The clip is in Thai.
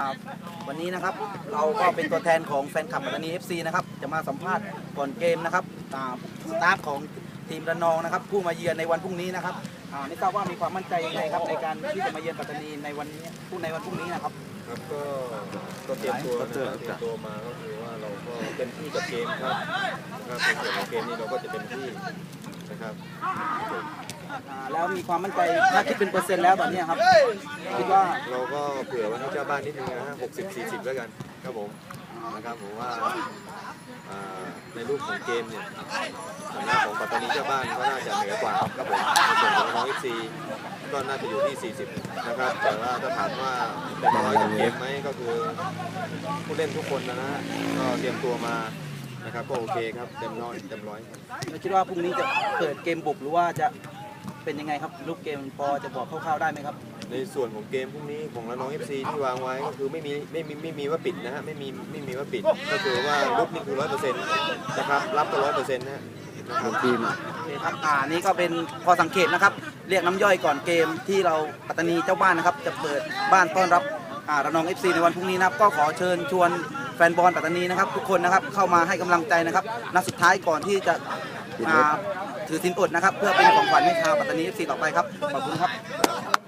ครับวันนี้นะครับเราก็เป็นตัวแทนของแฟนคลับปัตตานี FC นะครับจะมาสัมภาษณ์ก่อนเกมนะครับอ่าสตาฟของทีมระนองนะครับผู้มาเยือนในวันพรุ่งนี้นะครับอ่าไม่ทราบว่ามีความมั่นใจยังไงครับในการที่จะมาเยือนปัตตานีในวันนี้ผู้ในวันพรุ่งนี้นะครับ ครับก็ก็เตรียมตัวนะครับเตรียมตัวมาก็คือว่าเราก็เต็มที่กับเกมครับนะครับในส่วนของเกมนี้เราก็จะเต็มที่นะครับอ่า แล้วมีความมั่นใจถ้าคิดเป็นเปอร์เซ็นต์แล้วตอนนี้ครับคิดว่าเราก็เผื่อไว้ให้เจ้าบ้านนิดนึงนะฮะหกสิบสี่สิบแล้วกันครับผมนะครับผมว่าอ่าในรูปของเกมเนี่ยฐานะของปัตตานีเจ้าบ้านก็น่าจะเหนือกว่าครับผมในส่วนของน้องเอฟซีก็น่าจะอยู่ที่ 40 นะครับ แต่ว่าถ้าถามว่าเต็มร้อยกับเกมไหมก็คือผู้เล่นทุกคนนะฮะก็เตรียมตัวมานะครับก็โอเคครับเต็มร้อยเต็มร้อยแล้วคิดว่าพรุ่งนี้จะเปิดเกมบุกหรือว่าจะ เป็นยังไงครับลูกเกมพอจะบอกคร่าวๆได้ไหมครับ ในส่วนของเกมพรุ่งนี้ของระนอง FC ที่วางไว้ก็คือไม่มีไม่มีไม่มีว่าปิดนะฮะไม่มีไม่มีว่าปิด ก็คือว่าลุกนี่คือร้อยเปอร์เซ็นต์นะครับรับก็ร้อยเปอร์เซ็นต์นะฮะนะครับโอเคครับอ่านี่ก็เป็นพอสังเกตนะครับ เรียกน้ำย่อยก่อนเกมที่เราปัตตานีเจ้าบ้านนะครับ จะเปิดบ้านต้อนรับอ่าระนอง FC ในวันพรุ่งนี้นะครับ ก็ขอเชิญชวนแฟนบอลปัตตานีนะครับ ทุกคนนะครับเข้ามาให้กำลังใจนะครับนัดสุดท้ายก่อนที่จะอ่า ถือสินอดนะครับ เพื่อเป็นของขวัญให้ชาวปัตตานี FC ต่อไปครับ ขอบคุณครับ